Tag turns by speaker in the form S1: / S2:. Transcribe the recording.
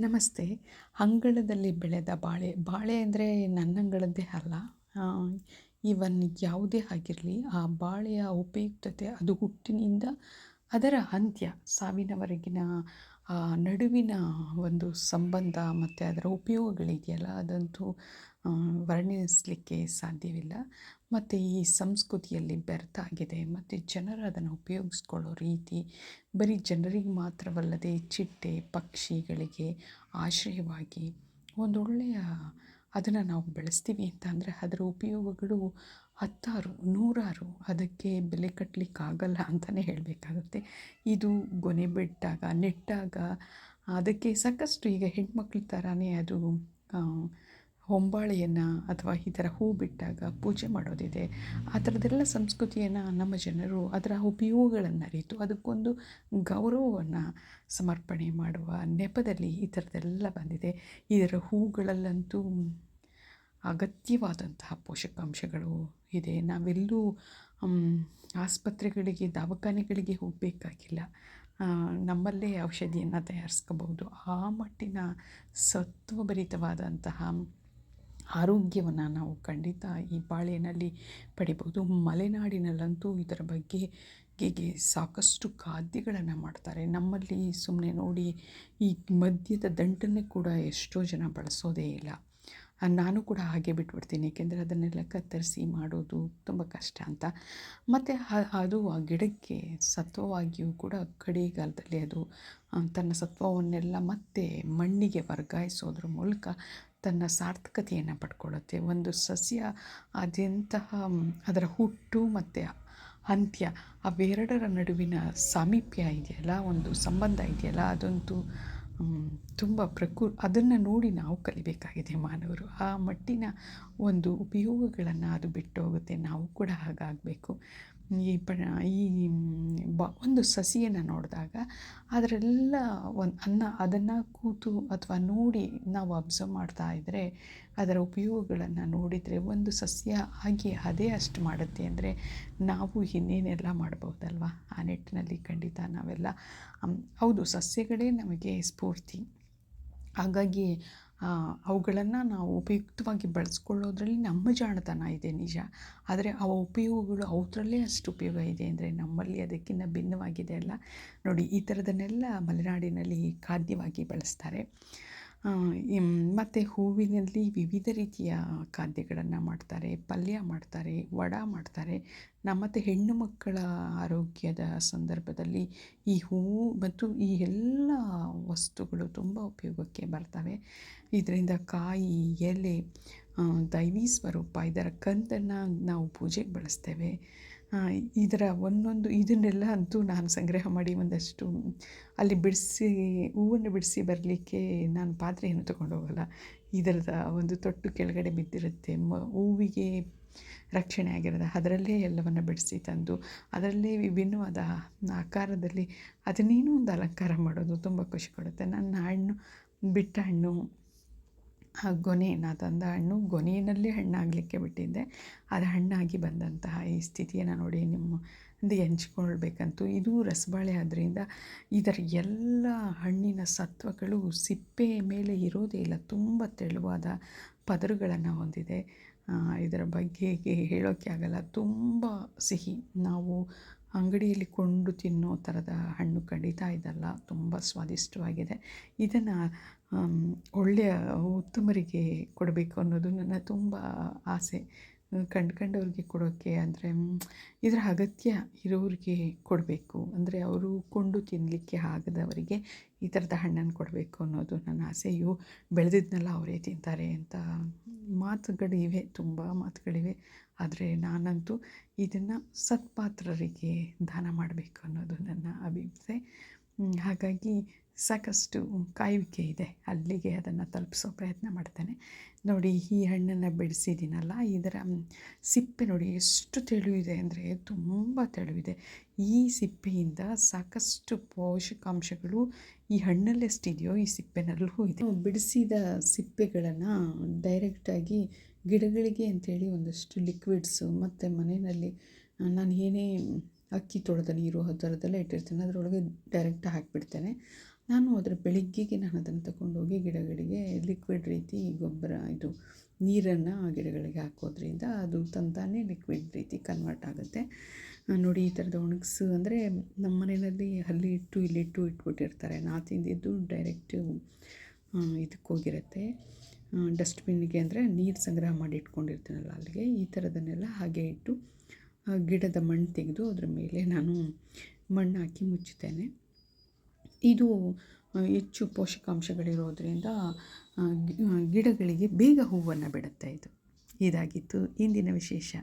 S1: ನಮಸ್ತೆ. ಅಂಗಳದಲ್ಲಿ ಬೆಳೆದ ಬಾಳೆ ಬಾಳೆ ಅಂದರೆ ನನ್ನ ಅಂಗಳದ್ದೇ ಅಲ್ಲ ಈವನ್ ಯಾವುದೇ ಆಗಿರಲಿ, ಆ ಬಾಳೆಯ ಉಪಯುಕ್ತತೆ ಅದು ಹುಟ್ಟಿನಿಂದ ಅದರ ಅಂತ್ಯ, ಸಾವಿನವರೆಗಿನ ನಡುವಿನ ಒಂದು ಸಂಬಂಧ ಮತ್ತು ಅದರ ಉಪಯೋಗಗಳಿದೆಯಲ್ಲ, ಅದಂತೂ ವರ್ಣಿಸಲಿಕ್ಕೆ ಸಾಧ್ಯವಿಲ್ಲ. ಮತ್ತು ಈ ಸಂಸ್ಕೃತಿಯಲ್ಲಿ ಬೆರ್ತಾಗಿದೆ ಮತ್ತು ಜನರು ಅದನ್ನು ಉಪಯೋಗಿಸ್ಕೊಳ್ಳೋ ರೀತಿ, ಬರೀ ಜನರಿಗೆ ಮಾತ್ರವಲ್ಲದೆ ಚಿಟ್ಟೆ, ಪಕ್ಷಿಗಳಿಗೆ ಆಶ್ರಯವಾಗಿ ಒಂದೊಳ್ಳೆಯ ಅದನ್ನು ನಾವು ಬೆಳೆಸ್ತೀವಿ ಅಂತ ಅಂದರೆ ಅದರ ಉಪಯೋಗಗಳು ಹತ್ತಾರು, ನೂರಾರು ಅದಕ್ಕೆ ಬೆಲೆ ಕಟ್ಟಲಿಕ್ಕಾಗಲ್ಲ ಅಂತಲೇ ಹೇಳಬೇಕಾಗುತ್ತೆ. ಇದು ಗೊನೆ ಬಿಟ್ಟಾಗ, ನೆಟ್ಟಾಗ ಅದಕ್ಕೆ ಸಾಕಷ್ಟು ಈಗ ಹೆಣ್ಮಕ್ಳ ಥರನೇ ಅದು ಹೊಂಬಾಳೆಯನ್ನು ಅಥವಾ ಈ ಥರ ಹೂ ಬಿಟ್ಟಾಗ ಪೂಜೆ ಮಾಡೋದಿದೆ. ಆ ಥರದ್ದೆಲ್ಲ ಸಂಸ್ಕೃತಿಯನ್ನು ನಮ್ಮ ಜನರು ಅದರ ಉಪಯೋಗಗಳನ್ನು ಅರಿತು ಅದಕ್ಕೊಂದು ಗೌರವವನ್ನು ಸಮರ್ಪಣೆ ಮಾಡುವ ನೆಪದಲ್ಲಿ ಈ ಥರದ್ದೆಲ್ಲ ಬಂದಿದೆ. ಇದರ ಹೂಗಳಲ್ಲಂತೂ ಅಗತ್ಯವಾದಂತಹ ಪೋಷಕಾಂಶಗಳು ಇದೆ. ನಾವೆಲ್ಲೂ ಆಸ್ಪತ್ರೆಗಳಿಗೆ, ದವಾಖಾನೆಗಳಿಗೆ ಹೋಗಬೇಕಾಗಿಲ್ಲ. ನಮ್ಮಲ್ಲೇ ಔಷಧಿಯನ್ನು ತಯಾರಿಸ್ಕೋಬಹುದು. ಆ ಮಟ್ಟಿನ ಸತ್ವಭರಿತವಾದಂತಹ ಆರೋಗ್ಯವನ್ನು ನಾವು ಖಂಡಿತ ಈ ಬಾಳೆನಲ್ಲಿ ಪಡಿಬೋದು ಮಲೆನಾಡಿನಲ್ಲಂತೂ ಇದರ ಬಗ್ಗೆ ಗೆ ಸಾಕಷ್ಟು ಖಾದ್ಯಗಳನ್ನು ಮಾಡ್ತಾರೆ. ನಮ್ಮಲ್ಲಿ ಸುಮ್ಮನೆ ನೋಡಿ ಈ ಮದ್ಯದ ದಂಟನ್ನೇ ಕೂಡ ಎಷ್ಟೋ ಜನ ಬಳಸೋದೇ ಇಲ್ಲ. ನಾನು ಕೂಡ ಹಾಗೆ ಬಿಟ್ಬಿಡ್ತೀನಿ. ಏಕೆಂದರೆ ಅದನ್ನೆಲ್ಲ ಕತ್ತರಿಸಿ ಮಾಡೋದು ತುಂಬ ಕಷ್ಟ ಅಂತ. ಮತ್ತು ಅದು ಆ ಗಿಡಕ್ಕೆ ಸತ್ವವಾಗಿಯೂ ಕೂಡ ಕಡಿಗಾಲದಲ್ಲಿ ಅದು ತನ್ನ ಸತ್ವವನ್ನೆಲ್ಲ ಮತ್ತೆ ಮಣ್ಣಿಗೆ ವರ್ಗಾಯಿಸೋದ್ರ ಮೂಲಕ ತನ್ನ ಸಾರ್ಥಕತೆಯನ್ನು ಪಡ್ಕೊಳ್ಳುತ್ತೆ. ಒಂದು ಸಸ್ಯ ಅದೆಂತಹ ಅದರ ಹುಟ್ಟು ಮತ್ತು ಅಂತ್ಯ ಅವೆರಡರ ನಡುವಿನ ಸಾಮೀಪ್ಯ ಇದೆಯಲ್ಲ, ಒಂದು ಸಂಬಂಧ ಇದೆಯಲ್ಲ, ಅದಂತೂ ತುಂಬ ಪ್ರಕೃ, ಅದನ್ನು ನೋಡಿ ನಾವು ಕಲಿಬೇಕಾಗಿದೆ ಮಾನವರು. ಆ ಮಟ್ಟಿನ ಒಂದು ಉಪಯೋಗಗಳನ್ನು ಅದು ಬಿಟ್ಟು ಹೋಗುತ್ತೆ ನಾವು ಕೂಡ ಹಾಗಾಗಬೇಕು. ಈ ಪ ಈ ಬ, ಒಂದು ಸಸಿಯನ್ನು ನೋಡಿದಾಗ ಅದರೆಲ್ಲ ಒಂದು ಅನ್ನ, ಅದನ್ನು ಕೂತು ಅಥವಾ ನೋಡಿ ನಾವು ಅಬ್ಸರ್ವ್ ಮಾಡ್ತಾ ಇದ್ದರೆ ಅದರ ಉಪಯೋಗಗಳನ್ನು ನೋಡಿದರೆ ಒಂದು ಸಸ್ಯ ಆಗಿ ಅದೇ ಅಷ್ಟು ಮಾಡುತ್ತೆ ಅಂದರೆ ನಾವು ಇನ್ನೇನೆಲ್ಲ ಮಾಡ್ಬೋದಲ್ವ? ಆ ನಿಟ್ಟಿನಲ್ಲಿ ಖಂಡಿತ ನಾವೆಲ್ಲ ಹೌದು, ಸಸ್ಯಗಳೇ ನಮಗೆ ಸ್ಫೂರ್ತಿ. ಹಾಗಾಗಿ ಅವುಗಳನ್ನು ನಾವು ಉಪಯುಕ್ತವಾಗಿ ಬಳಸ್ಕೊಳ್ಳೋದ್ರಲ್ಲಿ ನಮ್ಮ ಜಾಣತನ ಇದೆ ನಿಜ. ಆದರೆ ಅವ ಉಪಯೋಗಗಳು ಅವರಲ್ಲೇ ಅಷ್ಟು ಉಪಯೋಗ ಇದೆ ಅಂದರೆ ನಮ್ಮಲ್ಲಿ ಅದಕ್ಕಿಂತ ಭಿನ್ನವಾಗಿದೆ ಅಲ್ಲ. ನೋಡಿ, ಈ ಥರದನ್ನೆಲ್ಲ ಮಲೆನಾಡಿನಲ್ಲಿ ಖಾದ್ಯವಾಗಿ ಬಳಸ್ತಾರೆ. ಮತ್ತು ಹೂವಿನಲ್ಲಿ ವಿವಿಧ ರೀತಿಯ ಖಾದ್ಯಗಳನ್ನು ಮಾಡ್ತಾರೆ, ಪಲ್ಯ ಮಾಡ್ತಾರೆ, ವಡ ಮಾಡ್ತಾರೆ. ಮತ್ತು ಹೆಣ್ಣು ಮಕ್ಕಳ ಆರೋಗ್ಯದ ಸಂದರ್ಭದಲ್ಲಿ ಈ ಹೂವು ಮತ್ತು ಈ ಎಲ್ಲ ವಸ್ತುಗಳು ತುಂಬ ಉಪಯೋಗಕ್ಕೆ ಬರ್ತವೆ. ಇದರಿಂದ ಕಾಯಿ, ಎಲೆ ದೈವಿ ಸ್ವರೂಪ, ಇದರ ಕಂದನ್ನು ನಾವು ಪೂಜೆಗೆ ಬಳಸ್ತೇವೆ. ಇದರ ಒಂದೊಂದು ಇದನ್ನೆಲ್ಲ ಅಂತೂ ನಾನು ಸಂಗ್ರಹ ಮಾಡಿ ಒಂದಷ್ಟು ಅಲ್ಲಿ ಬಿಡಿಸಿ, ಹೂವನ್ನು ಬಿಡಿಸಿ ಬರಲಿಕ್ಕೆ ನಾನು ಪಾತ್ರೆಯನ್ನು ತಗೊಂಡು ಹೋಗಲ್ಲ ಇದರದ ಒಂದು ತೊಟ್ಟು ಕೆಳಗಡೆ ಬಿದ್ದಿರುತ್ತೆ. ಮ, ಹೂವಿಗೆ ರಕ್ಷಣೆ ಆಗಿರೋದು. ಅದರಲ್ಲೇ ಎಲ್ಲವನ್ನು ಬಿಡಿಸಿ ತಂದು, ಅದರಲ್ಲೇ ವಿಭಿನ್ನವಾದ ಆಕಾರದಲ್ಲಿ ಅದನ್ನೇನೋ ಒಂದು ಅಲಂಕಾರ ಮಾಡೋದು ತುಂಬ ಖುಷಿ ಕೊಡುತ್ತೆ. ನನ್ನ ಹಣ್ಣು, ಬಿಟ್ಟ ಹಣ್ಣು ಆ ನಾ ತಂದ ಹಣ್ಣು ಗೊನೆಯಲ್ಲೇ ಹಣ್ಣಾಗಲಿಕ್ಕೆ ಬಿಟ್ಟಿದ್ದೆ. ಅದು ಹಣ್ಣಾಗಿ ಬಂದಂತಹ ಈ ಸ್ಥಿತಿಯನ್ನು ನೋಡಿ ನಿಮ್ಮ ಹಂಚ್ಕೊಳ್ಬೇಕಂತೂ ಇದು ರಸಬಾಳೆ. ಆದ್ದರಿಂದ ಇದರ ಎಲ್ಲ ಹಣ್ಣಿನ ಸತ್ವಗಳು ಸಿಪ್ಪೆ ಮೇಲೆ ಇರೋದೇ ಇಲ್ಲ. ತುಂಬ ತೆಳುವಾದ ಪದರುಗಳನ್ನು ಹೊಂದಿದೆ. ಇದರ ಬಗ್ಗೆ ಹೇಳೋಕ್ಕೆ ಆಗಲ್ಲ. ತುಂಬ ಸಿಹಿ. ನಾವು ಅಂಗಡಿಯಲ್ಲಿ ಕೊಂಡು ತಿನ್ನೋ ಥರದ ಹಣ್ಣು ಖಂಡಿತ ಇದಲ್ಲ. ತುಂಬ ಸ್ವಾದಿಷ್ಟವಾಗಿದೆ. ಇದನ್ನು ಒಳ್ಳೆಯ ಉತ್ತಮರಿಗೆ ಕೊಡಬೇಕು ಅನ್ನೋದು ನನ್ನ ತುಂಬ ಆಸೆ. ಕಂಡ್ಕಂಡವ್ರಿಗೆ ಕೊಡೋಕ್ಕೆ ಅಂದರೆ ಇದರ ಅಗತ್ಯ ಇರೋರಿಗೆ ಕೊಡಬೇಕು. ಅಂದರೆ ಅವರು ಕೊಂಡು ತಿನ್ನಲಿಕ್ಕೆ ಆಗದವರಿಗೆ ಈ ಥರದ ಹಣ್ಣನ್ನು ಕೊಡಬೇಕು ಅನ್ನೋದು ನನ್ನ ಆಸೆಯು. ಬೆಳೆದಿದ್ದನ್ನೆಲ್ಲ ಅವರೇ ತಿಂತಾರೆ ಅಂತ ಮಾತುಗಳಿವೆ ತುಂಬ ಮಾತುಗಳಿವೆ. ಆದರೆ ನಾನಂತೂ ಇದನ್ನು ಸತ್ಪಾತ್ರರಿಗೆ ದಾನ ಮಾಡಬೇಕು ಅನ್ನೋದು ನನ್ನ ಅಭಿಪ್ರಾಯ. ಹಾಗಾಗಿ ಸಾಕಷ್ಟು ಕಾಯುವಿಕೆ ಇದೆ. ಅಲ್ಲಿಗೆ ಅದನ್ನು ತಲುಪಿಸೋ ಪ್ರಯತ್ನ ಮಾಡ್ತೇನೆ. ನೋಡಿ, ಈ ಹಣ್ಣನ್ನು ಬಿಡಿಸಿದ್ದೀನಲ್ಲ, ಇದರ ಸಿಪ್ಪೆ ನೋಡಿ ಎಷ್ಟು ತೆಳುವಿದೆ ಅಂದರೆ ತುಂಬ ತೆಳುವಿದೆ. ಈ ಸಿಪ್ಪೆಯಿಂದ ಸಾಕಷ್ಟು ಪೋಷಕಾಂಶಗಳು ಈ ಹಣ್ಣಲ್ಲಿ ಎಷ್ಟಿದೆಯೋ ಈ ಸಿಪ್ಪೆನಲ್ಲೂ ಇದೆ. ಬಿಡಿಸಿದ ಸಿಪ್ಪೆಗಳನ್ನು ಡೈರೆಕ್ಟಾಗಿ ಗಿಡಗಳಿಗೆ ಅಂಥೇಳಿ ಒಂದಷ್ಟು ಲಿಕ್ವಿಡ್ಸು ಮತ್ತು ಮನೆಯಲ್ಲಿ ನಾನು ಏನೇ ಅಕ್ಕಿ ತೊಳೆದ ನೀರು ಆ ಥರದ್ದೆಲ್ಲ ಇಟ್ಟಿರ್ತೇನೆ, ಅದರೊಳಗೆ ಡೈರೆಕ್ಟ್ ಹಾಕಿಬಿಡ್ತೇನೆ. ನಾನು ಅದರ ಬೆಳಿಗ್ಗೆಗೆ ನಾನು ಅದನ್ನು ತಗೊಂಡೋಗಿ ಗಿಡಗಳಿಗೆ ಲಿಕ್ವಿಡ್ ರೀತಿ ಗೊಬ್ಬರ ಇದು ನೀರನ್ನು ಆ ಗಿಡಗಳಿಗೆ ಹಾಕೋದ್ರಿಂದ ಅದು ತಂತಾನೇ ಲಿಕ್ವಿಡ್ ರೀತಿ ಕನ್ವರ್ಟ್ ಆಗುತ್ತೆ. ನೋಡಿ ಈ ಥರದ ಒಣಗಿಸು ಅಂದರೆ ನಮ್ಮ ಮನೆಯಲ್ಲಿ ಅಲ್ಲಿ ಇಟ್ಟು ಇಲ್ಲಿಟ್ಟು ಇಟ್ಬಿಟ್ಟಿರ್ತಾರೆ. ನಾ ತಿಂದಿದ್ದು ಡೈರೆಕ್ಟ್ ಇದಕ್ಕೆ ಹೋಗಿರುತ್ತೆ. ಡಸ್ಟ್ಬಿನ್ನಿಗೆ ಅಂದರೆ ನೀರು ಸಂಗ್ರಹ ಮಾಡಿ ಇಟ್ಕೊಂಡಿರ್ತೀನಲ್ಲ ಅಲ್ಲಿಗೆ. ಈ ಥರದನ್ನೆಲ್ಲ ಹಾಗೆ ಇಟ್ಟು ಗಿಡದ ಮಣ್ಣು ತೆಗೆದು ಅದರ ಮೇಲೆ ನಾನು ಮಣ್ಣು ಹಾಕಿ ಮುಚ್ಚುತ್ತೇನೆ. ಇದು ಹೆಚ್ಚು ಪೋಷಕಾಂಶಗಳಿರೋದ್ರಿಂದ ಗಿಡಗಳಿಗೆ ಬೇಗ ಹೂವನ್ನು ಬಿಡುತ್ತೆ ಇದು. ಇದಾಗಿತ್ತು ಇಂದಿನ ವಿಶೇಷ.